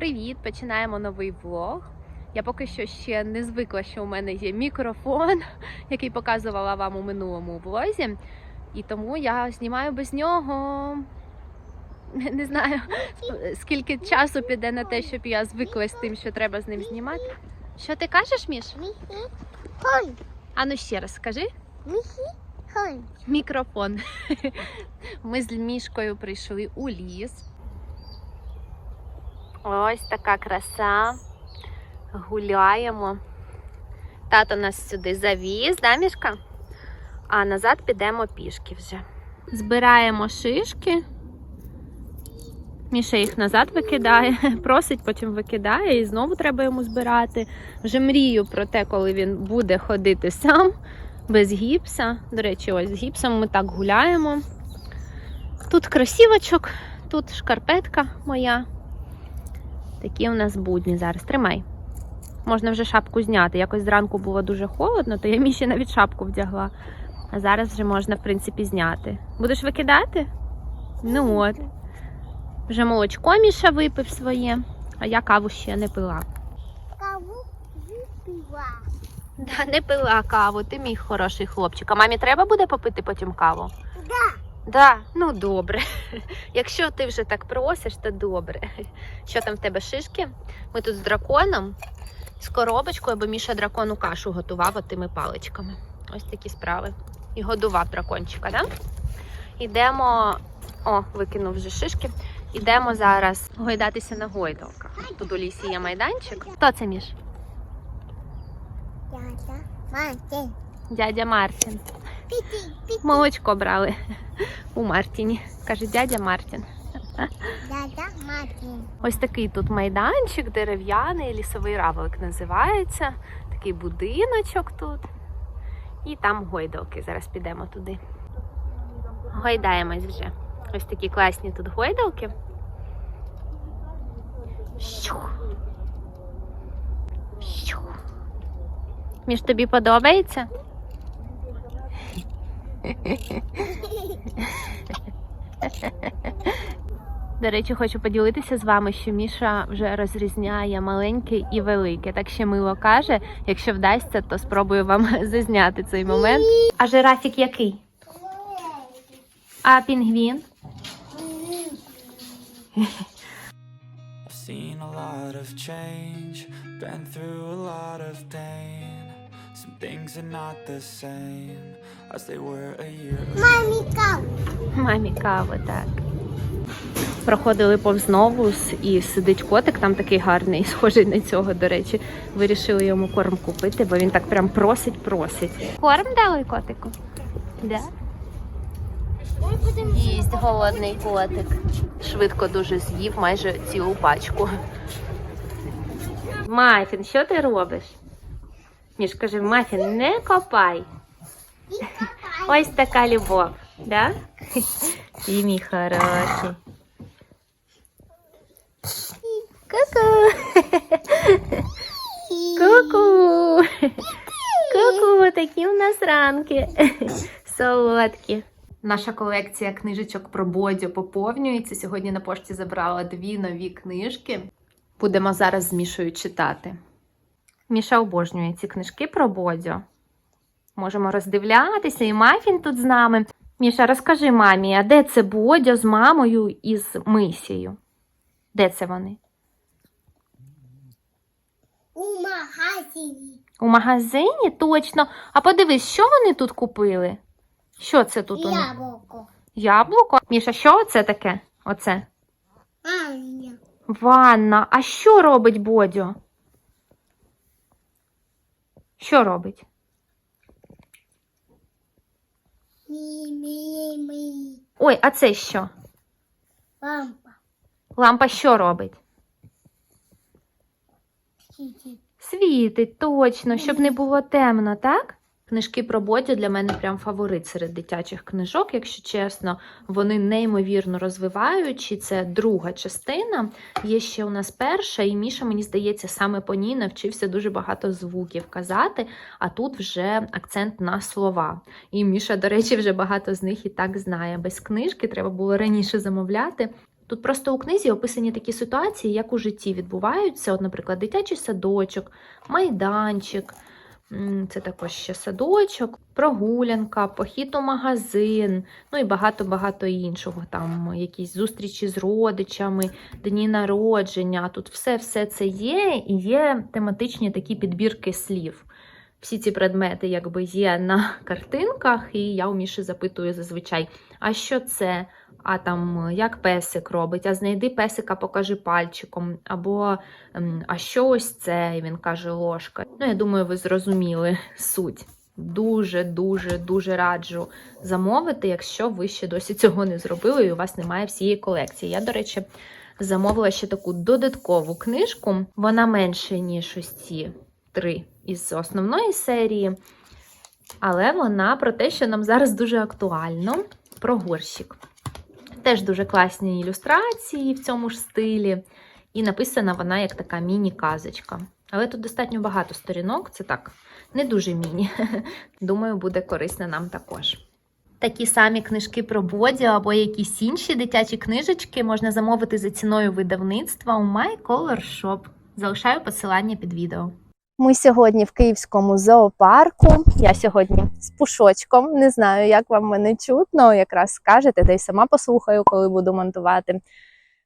Привіт! Починаємо новий влог. Я поки що ще не звикла, що у мене є мікрофон, який показувала вам у минулому влозі. І тому я знімаю без нього. Не знаю, скільки часу піде на те, щоб я звикла з тим, що треба з ним знімати. Що ти кажеш, Міш? Хон, А ну ще раз скажи. Мікрофон. Ми з мішкою прийшли у ліс. Ось така краса. Гуляємо. Тато нас сюди завіз, да, мішка? А назад підемо пішки вже. Збираємо шишки. Міша їх назад викидає, просить, потім викидає і знову треба йому збирати. Вже мрію про те, коли він буде ходити сам без гіпса. До речі, ось з гіпсом ми так гуляємо. Тут кросівочок, тут шкарпетка моя. Такі у нас будні зараз. Тримай. Можна вже шапку зняти. Якось зранку було дуже холодно, то я міші навіть шапку вдягла. А зараз вже можна, в принципі, зняти. Будеш викидати? Ну от. Вже молочко Міша випив своє, а я каву ще не пила. Каву випила. Да, не пила каву, ти мій хороший хлопчик. А мамі треба буде попити потім каву? Да. Да, ну добре. Якщо ти вже так просиш, то добре. Що там в тебе шишки? Ми тут з драконом, з коробочкою, бо Міша дракону кашу готував отими паличками. Ось такі справи. І годував дракончика, да? Ідемо. О, викинув вже шишки. Ідемо зараз гойдатися на гойдалках. Тут у лісі є майданчик. Хто це Міш? Дядя, Мартин. Дядя Мартін. Молочко брали у Мартіні. Каже, дядя Мартін. Дядя Мартин. Ось такий тут майданчик, дерев'яний, лісовий равлик називається. Такий будиночок тут. І там гойдалки. Зараз підемо туди. Гойдаємось вже. Ось такі класні тут гойдалки. Щух. Щух. Між тобі подобається? До речі, хочу поділитися з вами, що Міша вже розрізняє маленьке і велике. Так ще мило каже. Якщо вдасться, то спробую вам зазняти цей момент. А жирафік який? А пінгвін? I've seen a lot of change, been through a lot of pain. Мамі каву. Мамі кави, так. Проходили повз новус і сидить котик, там такий гарний, схожий на цього, до речі. Вирішили йому корм купити, бо він так прям просить, просить. Корм дали котику? Да. Їсть голодний котик. Швидко дуже з'їв майже цілу пачку. Мафін, що ти робиш? Міш каже, Мафін, не копай. Ось така любов, да? Ти мій хороший. Ку-ку. Ку-ку. Ку-ку, такі у нас ранки. Солодкі. Наша колекція книжечок про Бодю поповнюється. Сьогодні на пошті забрала дві нові книжки. Будемо зараз з Мішою читати. Міша обожнює ці книжки про Бодю. Можемо роздивлятися, і Мафін тут з нами. Міша, розкажи мамі, а де це Бодя з мамою і з Мисією? Де це вони? У магазині. У магазині? Точно. А подивись, що вони тут купили? Що це тут у них? Яблуко. Яблуко? Міша, що це таке? Оце? Аня. Ванна. А що робить Бодю? Що робить? Мі-мі-мі. Ой, а це що? Лампа. Лампа що робить? Світить? Світить, точно, щоб не було темно, так? Книжки про Бодю для мене прям фаворит серед дитячих книжок, якщо чесно. Вони неймовірно розвиваючі. Це друга частина. Є ще у нас перша, і Міша, мені здається, саме по ній навчився дуже багато звуків казати, а тут вже акцент на слова. І Міша, до речі, вже багато з них і так знає. Без книжки треба було раніше замовляти. Тут просто у книзі описані такі ситуації, як у житті відбуваються. От, наприклад, дитячий садочок, майданчик. Це також ще садочок, прогулянка, похід у магазин, ну і багато-багато іншого. Там якісь зустрічі з родичами, дні народження. Тут все-все це є, і є тематичні такі підбірки слів. Всі ці предмети якби є на картинках, і я у Міші запитую зазвичай, а що це? А там як песик робить, а знайди песика, покажи пальчиком. Або ем, а що ось це? І він каже ложка. Ну, я думаю, ви зрозуміли суть. Дуже, дуже, дуже раджу замовити, якщо ви ще досі цього не зробили, і у вас немає всієї колекції. Я, до речі, замовила ще таку додаткову книжку. Вона менше, ніж ось ці три із основної серії. Але вона про те, що нам зараз дуже актуально, про горщик. Теж дуже класні ілюстрації в цьому ж стилі. І написана вона як така міні-казочка. Але тут достатньо багато сторінок, це так, не дуже міні. Думаю, буде корисно нам також. Такі самі книжки про Боді або якісь інші дитячі книжечки можна замовити за ціною видавництва у My Color Shop. Залишаю посилання під відео. Ми сьогодні в Київському зоопарку. Я сьогодні з пушочком. Не знаю, як вам мене чутно. Якраз скажете, та й сама послухаю, коли буду монтувати.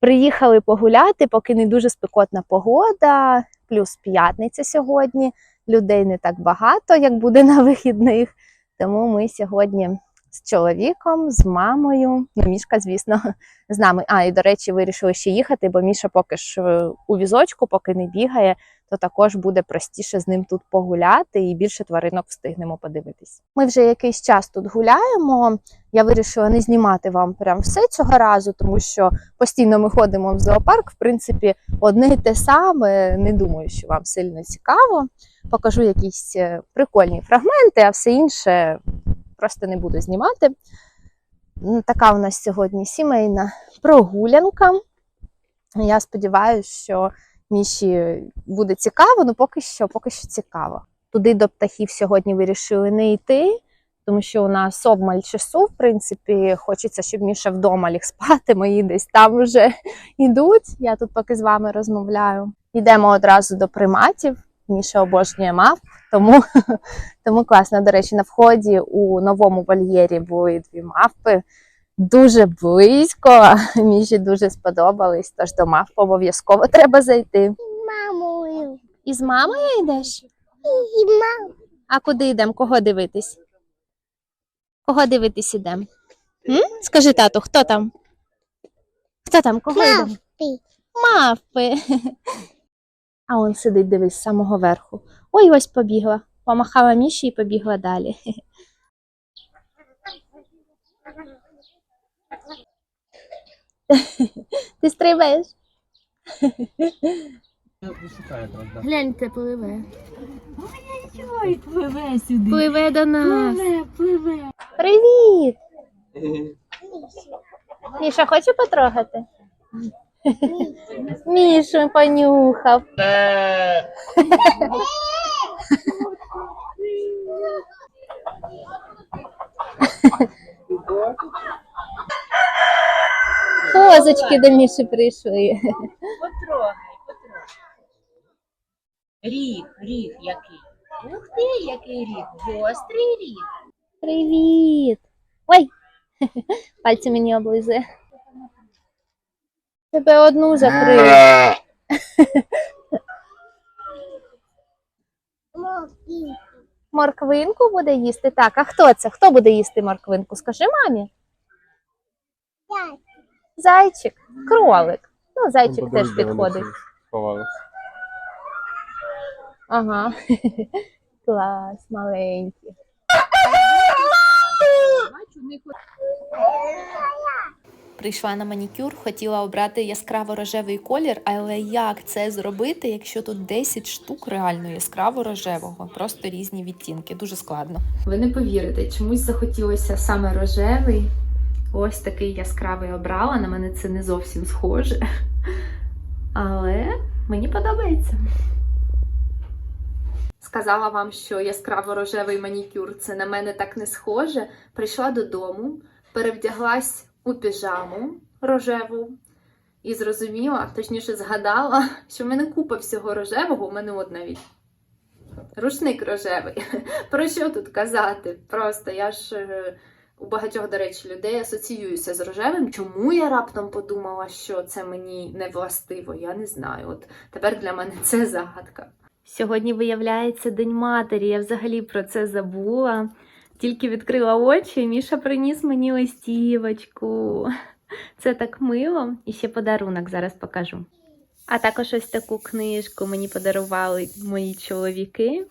Приїхали погуляти, поки не дуже спекотна погода, плюс п'ятниця сьогодні. Людей не так багато, як буде на вихідних. Тому ми сьогодні з чоловіком, з мамою, ну, Мішка, звісно, з нами. А, і до речі, вирішили ще їхати, бо Міша поки ж е, у візочку, поки не бігає то також буде простіше з ним тут погуляти і більше тваринок встигнемо подивитись. Ми вже якийсь час тут гуляємо. Я вирішила не знімати вам прям все цього разу, тому що постійно ми ходимо в зоопарк. В принципі, одне і те саме. Не думаю, що вам сильно цікаво. Покажу якісь е, прикольні фрагменти, а все інше просто не буду знімати. Така у нас сьогодні сімейна прогулянка. Я сподіваюся, що Міші буде цікаво, ну поки що, поки що цікаво. Туди до птахів сьогодні вирішили не йти, тому що у нас обмаль часу, в принципі, хочеться, щоб Міша вдома ліг спати. Мої десь там вже йдуть. Я тут поки з вами розмовляю. Йдемо одразу до приматів. Міша обожнює мав, тому, тому класно. До речі, на вході у новому вольєрі були дві мавпи. Дуже близько. Міші дуже сподобались, тож до мавп обов'язково треба зайти. Мамою. І з мамою йдеш? І мам. А куди йдемо? Кого дивитись? Кого дивитись ідемо? Скажи тату, хто там? Хто там? Кого йдемо? Мавпи. Мавпи. А он сидить, дивись, з самого верху. Ой, ось побігла. Помахала Міші і побігла далі. Ти стрибаєш? Гляньте, пливе. Ой, пливе сюди. Пливе до нас. Пливе, пливе. Привіт! Міша, хоче потрогати? Мішу понюхав. Козочки до Міші прийшли. Потрогай, потрогай. Ріг, ріг який. Ух ти, який ріг. Гострий ріг. Привіт! Ой! Пальці мені облизує. Тебе одну закрив. Морквинку буде їсти. Так, а хто це? Хто буде їсти морквинку? Скажи мамі. Пять. Зайчик, кролик. Ну, зайчик теж підходить. Ага. Клас, маленький. Прийшла на манікюр, хотіла обрати яскраво рожевий колір, але як це зробити, якщо тут 10 штук реально яскраво рожевого, просто різні відтінки, дуже складно. Ви не повірите, чомусь захотілося саме рожевий. Ось такий яскравий обрала. На мене це не зовсім схоже. Але мені подобається. Сказала вам, що яскраво рожевий манікюр це на мене так не схоже. Прийшла додому, перевдяглась у піжаму рожеву, і зрозуміла, точніше згадала, що в мене купа всього рожевого, у мене от навіть рушник рожевий. Про що тут казати? Просто я ж е, у багатьох, до речі, людей асоціююся з рожевим. Чому я раптом подумала, що це мені не властиво? Я не знаю. От тепер для мене це загадка. Сьогодні виявляється День матері. Я взагалі про це забула. Тільки відкрила очі, і Міша приніс мені листівочку. Це так мило. І ще подарунок зараз покажу. А також ось таку книжку мені подарували мої чоловіки.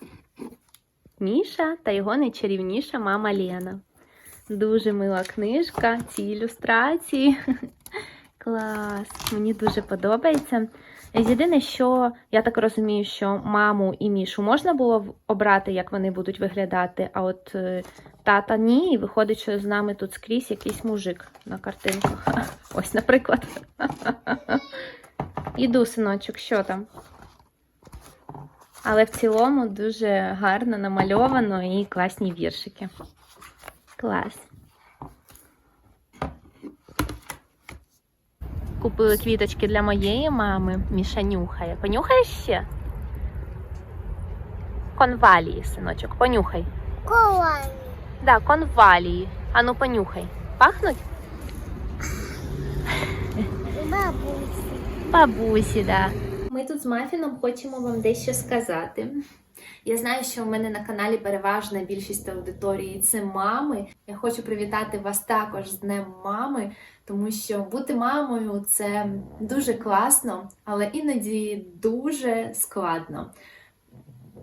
Міша та його найчарівніша мама Лена. Дуже мила книжка, ці ілюстрації. Клас, мені дуже подобається. Єдине, що я так розумію, що маму і Мішу можна було обрати, як вони будуть виглядати, а от е, тата ні, і виходить, що з нами тут скрізь якийсь мужик на картинках. Ось, наприклад. Іду, синочок, що там? Але в цілому дуже гарно намальовано і класні віршики. Клас. Купили квіточки для моєї мами. Міша нюхає. Понюхаєш ще? Конвалії, синочок, понюхай. Колоні. Да, конвалії. Ану, понюхай. Пахнуть? Бабусі. Бабусі, да. Ми тут з Мафіном хочемо вам дещо сказати. Я знаю, що у мене на каналі переважна більшість аудиторії це мами. Я хочу привітати вас також з Днем мами, тому що бути мамою це дуже класно, але іноді дуже складно.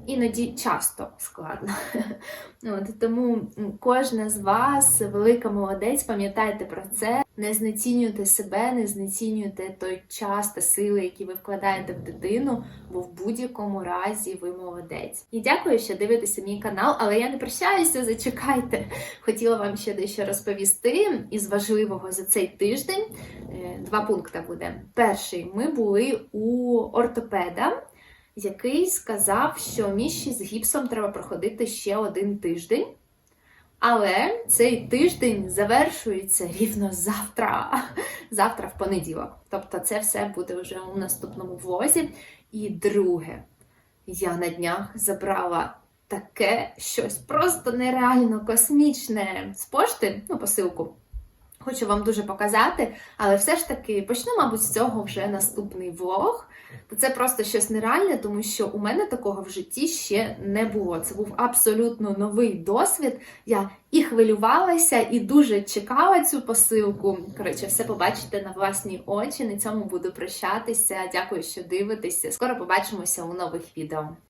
Іноді часто складно. От, тому кожна з вас велика молодець, пам'ятайте про це. Не знецінюйте себе, не знецінюйте той час та сили, які ви вкладаєте в дитину, бо в будь-якому разі ви молодець. І дякую, що дивитеся мій канал, але я не прощаюся, зачекайте. Хотіла вам ще дещо розповісти із важливого за цей тиждень. Е, Два пункти буде. Перший, ми були у ортопеда який сказав, що міші з гіпсом треба проходити ще один тиждень. Але цей тиждень завершується рівно завтра, завтра в понеділок. Тобто це все буде вже у наступному влозі. І друге, я на днях забрала таке щось просто нереально космічне з пошти, ну, посилку. Хочу вам дуже показати, але все ж таки почну, мабуть, з цього вже наступний влог. Це просто щось нереальне, тому що у мене такого в житті ще не було. Це був абсолютно новий досвід. Я і хвилювалася, і дуже чекала цю посилку. Коротше, все побачите на власні очі. На цьому буду прощатися. Дякую, що дивитеся. Скоро побачимося у нових відео.